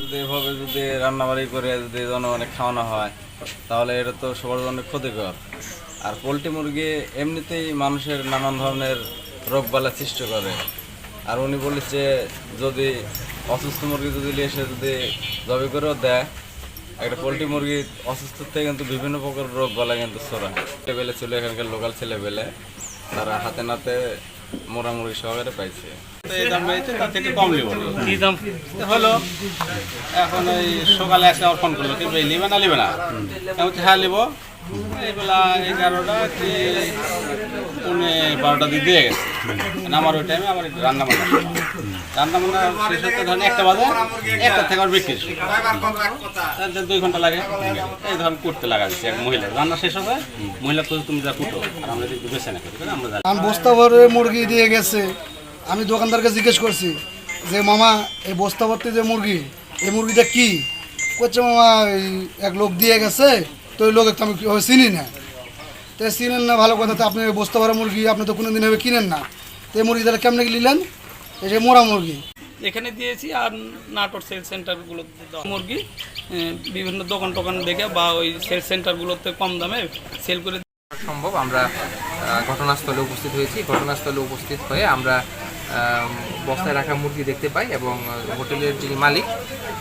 যদি এভাবে যদি রান্নাবাড়ি করে যদি জনগণে খাওয়ানো হয়, তাহলে এটা তো সবার জন্য ক্ষতিকর। আর পোলট্রি মুরগি এমনিতেই মানুষের নানান ধরনের রোগবালা সৃষ্টি করে। আর উনি বলেছে, যদি অসুস্থ মুরগি যদি এসে যদি জবে করেও দেয়, একটা পোলট্রি মুরগি অসুস্থ থেকে কিন্তু বিভিন্ন প্রকার রোগ বালা কিন্তু ছড়ায়। ছেলেবেলে ছিল, এখানকার লোকাল ছেলেবেলে, তারা হাতে নাতে মোরা মুরগি সহকারে পাইছে। এই দাম বেড়েছে তার থেকে কম নেব। কি দাম? হলো এখন ওই সকালে একটা করল কি নিবে না নিবে না। আমি হ্যাঁ নিবো। এই বেলা এগারোটা কি পৌনে বারোটা দিয়ে দিয়ে গেছে। মানে আমার ওই টাইমে আমার রান্না বান্না রান্না বান্না শেষ হতে ধরেন একটা বাজে একটা থেকে আমার বিক্রি দুই ঘণ্টা লাগে এই ধরুন করতে লাগা দিচ্ছে এক মহিলা। রান্না শেষ হবে মহিলা তো তুমি যা কুটো আর আমরা যদি বেছে না করি আমরা বস্তা ভরে মুরগি দিয়ে গেছে। আমি দোকানদারকে জিজ্ঞেস করছি যে মামা এই বস্তা ভর্তি যে মুরগি এই মুরগিটা কি? করছে মামা এই এক লোক দিয়ে গেছে তো ওই লোক আমি কীভাবে চিনি না। তো চিনেন না ভালো কথা তো আপনি ওই বস্তা ভরা মুরগি আপনি তো কোনোদিন হবে কিনেন না। তো এই মুরগি তাহলে কেমনে নিলেন? এই যে মোড়া মুরগি। এখানে দিয়েছি আর নাটোর সেল সেন্টারগুলোতে মুরগি বিভিন্ন দোকান টোকান দেখে বা ওই সেল সেন্টারগুলোতে কম দামে সেল করে সম্ভব আমরা ঘটনাস্থলে উপস্থিত হয়েছি। ঘটনাস্থলে উপস্থিত হয়ে আমরা আম, বস্তায় রাখা মুরগি দেখতে পাই এবং হোটেলের যিনি মালিক,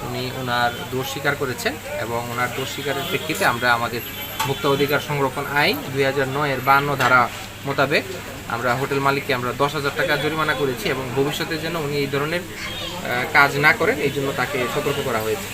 উনি ওনার দোষ স্বীকার করেছেন এবং ওনার দোষ স্বীকারের প্রেক্ষিতে আমরা আমাদের ভোক্তা অধিকার সংরক্ষণ আইন দুই হাজার নয়ের বান্ন ধারা মোতাবেক আমরা হোটেল মালিককে আমরা দশ হাজার টাকা জরিমানা করেছি এবং ভবিষ্যতে যেন উনি এই ধরনের কাজ না করেন, এই জন্য তাকে সতর্ক করা হয়েছে।